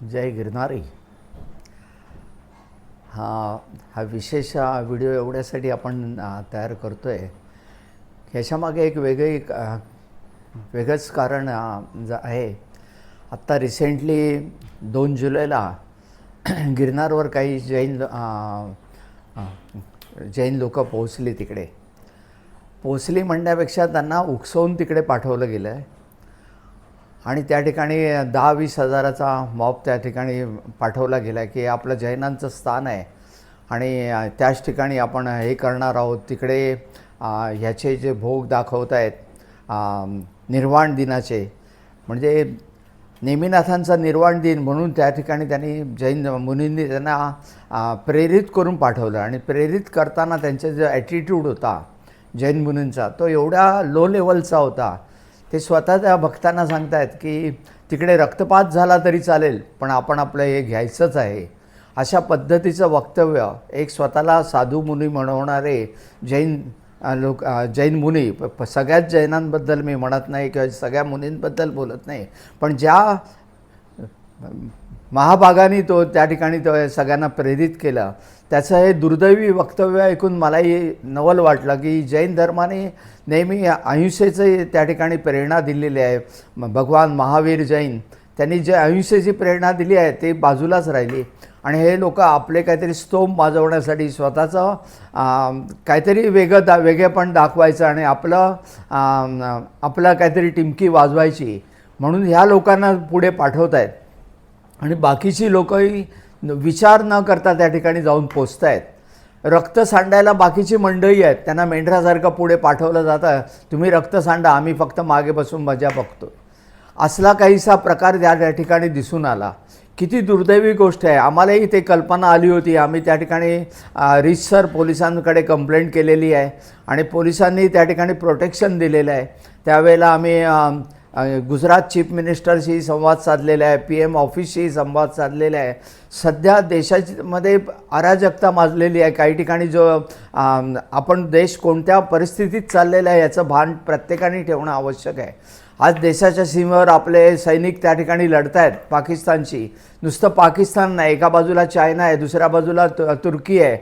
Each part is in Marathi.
जय गिरणारी हा हा विशेष व्हिडिओ एवढ्यासाठी आपण तयार करतो आहे ह्याच्यामागे एक वेगळी वेगळंच कारण ज आहे. आत्ता रिसेंटली दोन जुलैला गिरनारवर काही जैन जैन लोक पोहोचली तिकडे. पोचली म्हणण्यापेक्षा त्यांना उकसवून तिकडे पाठवलं गेलं आहे आणि त्या ठिकाणी दहा वीस हजाराचा मॉब त्या ठिकाणी पाठवला गेला की आपलं जैनांचं स्थान आहे. आणि त्याच ठिकाणी आपण हे करणार आहोत. तिकडे ह्याचे जे भोग दाखवत आहेत निर्वाण दिनाचे म्हणजे नेमिनाथांचा निर्वाण दिन म्हणून त्या ठिकाणी त्यांनी जैन मुनींनी त्यांना प्रेरित करून पाठवलं. आणि प्रेरित करताना त्यांचा जो ॲटिट्यूड होता जैन मुनींचा तो एवढ्या लो लेवलचा होता ते स्वतः त्या भक्तांना सांगतायत की तिकडे रक्तपात झाला तरी चालेल पण आपण आपलं हे घ्यायचंच आहे. अशा पद्धतीचं वक्तव्य एक स्वतःला साधू मुनी म्हणवणारे जैन लोक जैन मुनी प- सगळ्याच जैनांबद्दल मी म्हणत नाही किंवा सगळ्या मुनींबद्दल बोलत नाही पण ज्या महाभागाने तो त्या ठिकाणी तो सगळ्यांना प्रेरित केलं. त्याचं हे दुर्दैवी वक्तव्य ऐकून मलाही नवल वाटलं की जैन धर्माने नेहमी अहिंसेचं त्या ठिकाणी प्रेरणा दिलेली आहे. भगवान महावीर जैन त्यांनी जे अहिंसेची प्रेरणा दिली आहे ते बाजूलाच राहिली. आणि हे लोक आपले काहीतरी स्तोम वाजवण्यासाठी स्वतःचं काहीतरी वेगळं दा वेगळेपण दाखवायचं आणि आपलं आपलं काहीतरी टिमकी वाजवायची. म्हणून ह्या लोकांना पुढे पाठवत आहेत आणि बाकीची लोकही विचार न करता त्या ठिकाणी जाऊन पोचत आहेत रक्त सांडायला बाकीची मंडळी आहेत त्यांना मेंढरासारखं पुढे पाठवलं जातं. तुम्ही रक्त सांडा आम्ही फक्त मागे बसून मजा बघतो. असला काहीसा प्रकार त्या त्या ठिकाणी दिसून आला. किती दुर्दैवी गोष्ट आहे. आम्हालाही ते कल्पना आली होती. आम्ही त्या ठिकाणी अ, रितसर पोलिसांकडे कंप्लेंट केलेली आहे आणि पोलिसांनी त्या ठिकाणी प्रोटेक्शन दिलेलं आहे. त्यावेळेला आम्ही गुजरात चीफ मिनिस्टरशी संवाद साधलेला आहे पी एम ऑफिसशी संवाद साधलेला आहे. सध्या देशामध्ये अराजकता माजलेली आहे. काही ठिकाणी जो आपण देश कोणत्या परिस्थितीत चाललेला आहे याचं भान प्रत्येकाने ठेवणं आवश्यक आहे. आज देशाच्या सीमेवर आपले सैनिक त्या ठिकाणी लढत आहेत पाकिस्तानशी. नुसतं पाकिस्तान नाही एका बाजूला चायना आहे दुसऱ्या बाजूला तु- तुर्की आहे.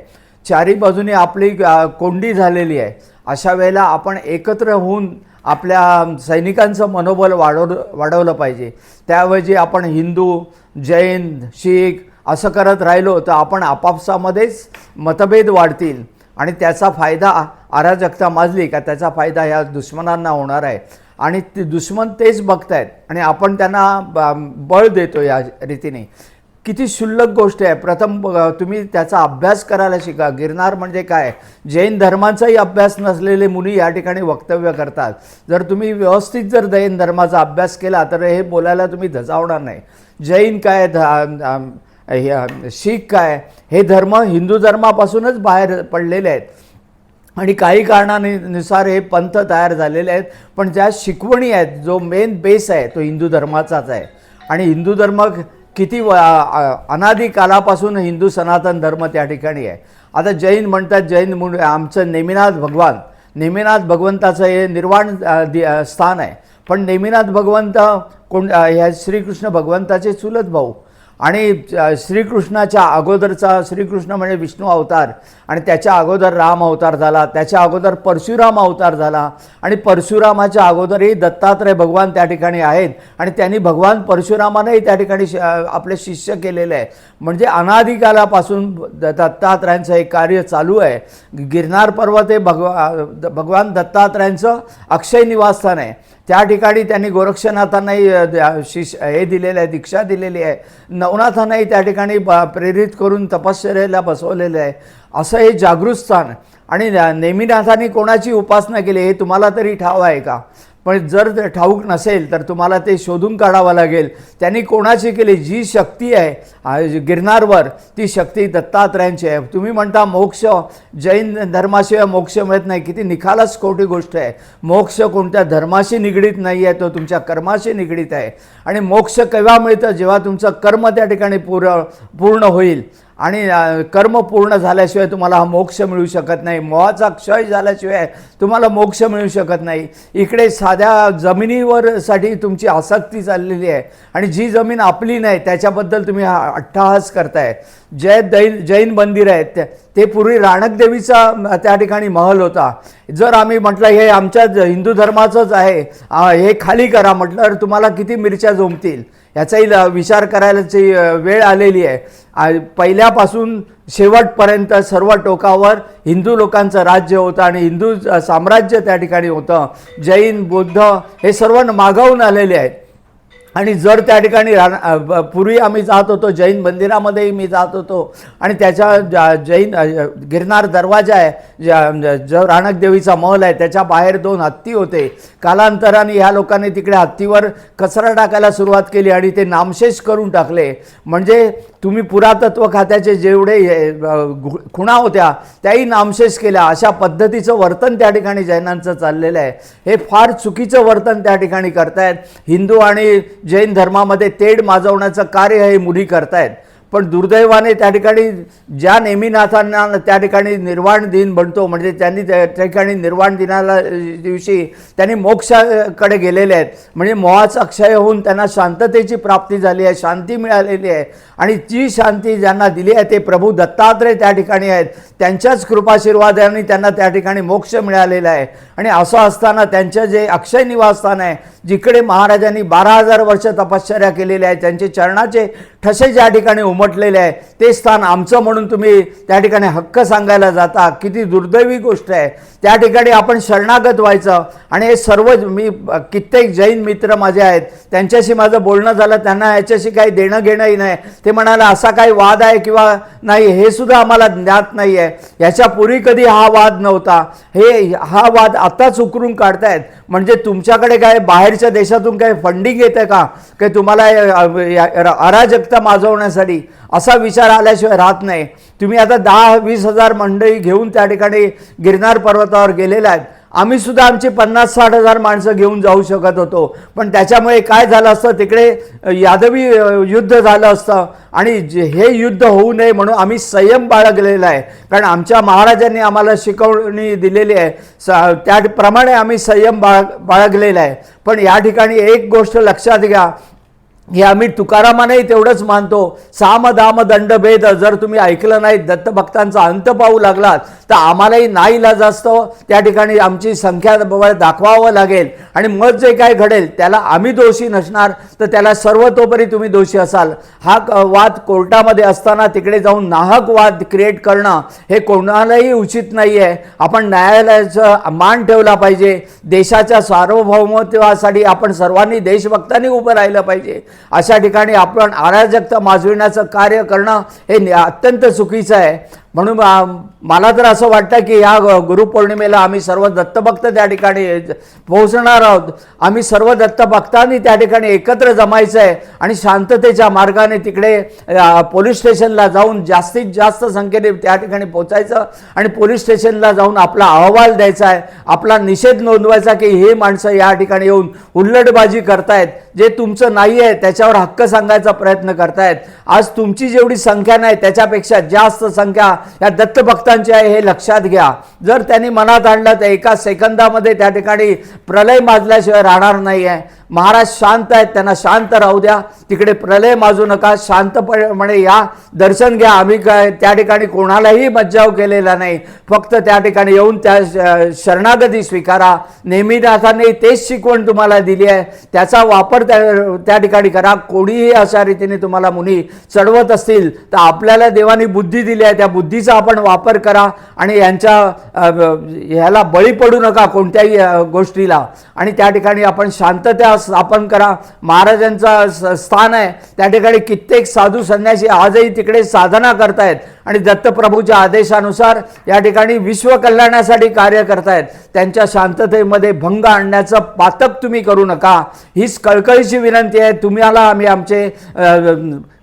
चारी बाजूनी आपली कोंडी झालेली आहे. अशा वेळेला आपण एकत्र होऊन आपल्या सैनिकांचं मनोबल वाढव वाढवलं पाहिजे. त्याऐवजी आपण हिंदू जैन शीख असं करत राहिलो तर आपण आपापसामध्येच मतभेद वाढतील. आणि त्याचा फायदा अराजकता माजली का त्याचा फायदा ह्या दुश्मनांना होणार आहे. आणि ते दुश्मन तेच बघतायत आणि आपण त्यांना ब- बळ देतो या रीतीने. किती क्षुल्लक गोष्ट आहे. प्रथम तुम्ही त्याचा अभ्यास करायला शिका. गिरनार म्हणजे काय? जैन धर्माचाही अभ्यास नसलेले मुली या ठिकाणी वक्तव्य करतात. जर तुम्ही व्यवस्थित जर जैन धर्माचा अभ्यास केला तर हे बोलायला तुम्ही धजावणार नाही. जैन काय ध- शीख काय? हे धर्म हिंदू धर्मापासूनच बाहेर पडलेले आहेत. आणि काही कारणानुसार हे पंथ तयार झालेले आहेत. पण ज्या शिकवणी आहेत जो मेन बेस आहे तो हिंदू धर्माचाच आहे. आणि हिंदू धर्म किती व- अनादी कालापासून हिंदू सनातन धर्म त्या ठिकाणी आहे. आता जैन म्हणतात जैन म्हणून आमचं नेमिनाथ भगवान. नेमिनाथ भगवंताचं हे निर्वाण दि- स्थान आहे. पण नेमिनाथ भगवंत कोण ह्या श्रीकृष्ण भगवंताचे चुलत भाऊ. आणि श्रीकृष्णाच्या अगोदरचा श्रीकृष्ण म्हणजे विष्णू अवतार आणि त्याच्या अगोदर राम अवतार झाला त्याच्या अगोदर परशुराम अवतार झाला आणि परशुरामाच्या अगोदरही दत्तात्रय भगवान त्या ठिकाणी आहेत आणि त्यांनी भगवान परशुरामानेही त्या ठिकाणी श- आपले शिष्य केलेले आहे. म्हणजे अनादिकालापासून द- दत्तात्रयांचं हे कार्य चालू आहे. गिरनार पर्वत हे भगवा द- भगवान दत्तात्रयांचं अक्षय निवासस्थान आहे. त्या ठिकाणी त्यांनी गोरक्षनाथांनाही शिष हे दिलेलं आहे दीक्षा दिलेली आहे. नवनाथांनाही त्या ठिकाणी प्रेरित करून तपश्चर्याला बसवलेलं आहे. असं हे जागृत स्थान. आणि नेमिनाथांनी कोणाची उपासना केली हे तुम्हाला तरी ठाव आहे का? पण जर ते ठाऊक नसेल तर तुम्हाला ते शोधून काढावं लागेल. त्यांनी कोणाची केली? जी शक्ती आहे आ, गिरनारवर ती शक्ती दत्तात्रयांची आहे. तुम्ही म्हणता मोक्ष जैन धर्माशिवाय मोक्ष मिळत नाही. किती निखालस खोटी गोष्ट आहे. मोक्ष कोणत्या धर्माशी निगडीत नाही आहे तो तुमच्या कर्माशी निगडीत आहे. आणि मोक्ष केव्हा मिळतं? जेव्हा तुमचं कर्म त्या ठिकाणी पूर पूर्ण होईल. आणि कर्म पूर्ण झाल्याशिवाय तुम्हाला हा मोक्ष मिळू शकत नाही. मोहाचा क्षय झाल्याशिवाय तुम्हाला मोक्ष मिळू शकत नाही. इकडे साध्या जमिनीवर साठी तुमची आसक्ती चाललेली आहे आणि जी जमीन आपली नाही त्याच्याबद्दल तुम्ही हा अट्टहास करताय. जय दैन जैन मंदिर आहेत ते- पूर्वी राणकदेवीचा त्या ठिकाणी महल होता. जर आम्ही म्हटलं हे आमच्या हिंदू धर्माचंच आहे हे खाली करा म्हटलं तर तुम्हाला किती मिरच्या जोमतील? याचाही विचार करायलाची वेळ आलेली आहे. आ- पहिल्यापासून शेवटपर्यंत सर्व टोकावर हिंदू लोकांचं राज्य होतं आणि हिंदू साम्राज्य त्या ठिकाणी होतं. जैन बौद्ध हे सर्व मागवून आलेले आहेत. आणि जर त्या ठिकाणी रा पूर्वी आम्ही जात होतो जैन मंदिरामध्येही मी जात होतो. आणि त्याच्या जैन गिरनार दरवाजा आहे जो राणक देवीचा महल आहे त्याच्या बाहेर दोन हत्ती होते. कालांतराने ह्या लोकांनी तिकडे हत्तीवर कचरा टाकायला सुरुवात केली आणि ते नामशेष करून टाकले. म्हणजे तुम्ही पुरातत्व खात्याचे जेवढे गु- खुणा होत्या त्याही नामशेष केल्या. अशा पद्धतीचं वर्तन त्या ठिकाणी जैनांचं चाललेलं आहे. हे फार चुकीचं वर्तन त्या ठिकाणी करतायत. हिंदू आणि जैन धर्मामध्ये तेढ माजवण्याचं कार्य हे मुली करतायत. पण दुर्दैवाने त्या ठिकाणी ज्या नेमीनाथांना त्या ठिकाणी निर्वाण दिन बनतो म्हणजे त्यांनी त्या ठिकाणी निर्वाण दिनाला दिवशी त्यांनी मोक्षाकडे गेलेले आहेत. म्हणजे मोहाचा अक्षय होऊन त्यांना शांततेची प्राप्ती झाली आहे शांती मिळालेली आहे. आणि जी शांती ज्यांना दिली आहे ते प्रभू दत्तात्रय त्या ठिकाणी आहेत. त्यांच्याच कृपाशीर्वादाने त्यांना त्या ठिकाणी मोक्ष मिळालेला आहे. आणि असं असताना त्यांचं जे अक्षय निवासस्थान आहे जिकडे महाराजांनी बारा हजार वर्ष तपश्चर्या केलेल्या आहे त्यांचे चरणाचे ठसे ज्या ठिकाणी उमटलेले आहे. ते स्थान आमचं म्हणून तुम्ही त्या ठिकाणी हक्क सांगायला जाता. किती दुर्दैवी गोष्ट आहे. त्या ठिकाणी आपण शरणागत व्हायचं. आणि हे सर्व मी कित्येक जैन मित्र माझे आहेत त्यांच्याशी माझं बोलणं झालं त्यांना याच्याशी काही देणं घेणंही नाही. ते म्हणाला असा काही वाद आहे किंवा नाही हे सुद्धा आम्हाला ज्ञात नाही आहे याच्यापूर्वी कधी हा वाद नव्हता. हे हा वाद आताच उकरून काढतायत. म्हणजे तुमच्याकडे काय बाहेरच्या देशातून काय फंडिंग येतं का? काही तुम्हाला अराजकता माजवण्यासाठी असा विचार आल्याशिवाय राहत नाही. तुम्ही आता दहा वीस हजार मंडळी घेऊन त्या ठिकाणी गिरनार पर्वतावर गेलेल्या आहेत. आम्ही सुद्धा आमची पन्नास साठ हजार माणसं घेऊन जाऊ शकत होतो. पण त्याच्यामुळे काय झालं असतं? तिकडे यादवी युद्ध झालं असतं. आणि जे हे युद्ध होऊ नये म्हणून आम्ही संयम बाळगलेला आहे. कारण आमच्या महाराजांनी आम्हाला शिकवणी दिलेली आहे. स त्याप्रमाणे आम्ही संयम बाळ बाळगलेला आहे. पण या ठिकाणी एक गोष्ट लक्षात घ्या. हे आम्ही तुकारामानेही तेवढंच मानतो. साम दाम दंड भेद जर तुम्ही ऐकलं नाही दत्तभक्तांचा अंत पाहू लागलात तर आम्हालाही नाईलाज असतो हो. त्या ठिकाणी आमची संख्या दाखवावं लागेल. आणि मग जे काय घडेल त्याला आम्ही दोषी नसणार तर त्याला सर्वतोपरी तुम्ही दोषी असाल. हा क- वाद कोर्टामध्ये असताना तिकडे जाऊन नाहक वाद क्रिएट करणं हे कोणालाही उचित नाही आहे आपण न्यायालयाचं मान ठेवला पाहिजे. देशाच्या सार्वभौमत्वासाठी आपण सर्वांनी देशभक्तांनी उभं राहिलं पाहिजे. अशा ठिकाणी आपण अराजकता माजविण्याचं कार्य करणं हे अत्यंत चुकीचं आहे. म्हणून मला तर असं वाटतं की या गुरुपौर्णिमेला आम्ही सर्व दत्तभक्त त्या ठिकाणी पोहोचणार आहोत. आम्ही सर्व दत्तभक्तांनी त्या ठिकाणी एकत्र जमायचं आहे आणि शांततेच्या मार्गाने तिकडे पोलीस स्टेशनला जाऊन जास्तीत जास्त संख्येने त्या ठिकाणी पोचायचं आणि पोलीस स्टेशनला जाऊन आपला अहवाल द्यायचा आहे. आपला निषेध नोंदवायचा की हे माणसं या ठिकाणी येऊन उल्लडबाजी करतायत. जे तुमचं नाही आहे त्याच्यावर हक्क सांगायचा प्रयत्न करतायत. आज तुमची जेवढी संख्या नाही त्याच्यापेक्षा जास्त संख्या या दत्तभक्तांचे आहे हे लक्षात घ्या. जर त्यांनी मनात आणलं तर एका सेकंदामध्ये त्या ठिकाणी प्रलय माजल्याशिवाय राहणार नाही आहे महाराज शांत आहेत त्यांना शांत राहू द्या. तिकडे प्रलय माजू नका शांतपणे या. दर्शन घ्या आम्ही काय त्या ठिकाणी कोणालाही मज्जाव केलेला नाही. फक्त त्या ठिकाणी येऊन त्या श- शरणागती स्वीकारा. नेहमीनाथांनी तेच शिकवण तुम्हाला दिली आहे. त्याचा वापर त्या त्या ठिकाणी करा. कोणीही अशा रीतीने तुम्हाला मुनी चढवत असतील तर आपल्याला देवानी बुद्धी दिली आहे. त्या बुद्धीचा आपण वापर करा आणि यांच्या ह्याला बळी पडू नका कोणत्याही गोष्टीला. आणि त्या ठिकाणी आपण शांतता स्थापन करा. महाराजांचा स्थान आहे. त्या ठिकाणी कित्येक साधू संन्यासी आजही तिकडे साधना करतायत आणि दत्तप्रभूच्या आदेशानुसार या ठिकाणी विश्व कल्याणासाठी कार्य करतायत. त्यांच्या शांततेमध्ये भंग आणण्याचं पातक तुम्ही करू नका. हीच कळकळीची विनंती आहे. तुम्हाला आम्ही आमचे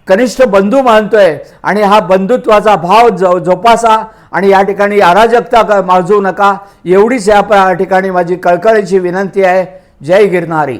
कनिष्ठ बंधू मानतोय आणि हा बंधुत्वाचा भाव जो जोपासा आणि या ठिकाणी अराजकता माजू माजवू नका. एवढीच या ठिकाणी माझी कळकळीची विनंती आहे. जय गिरनारी.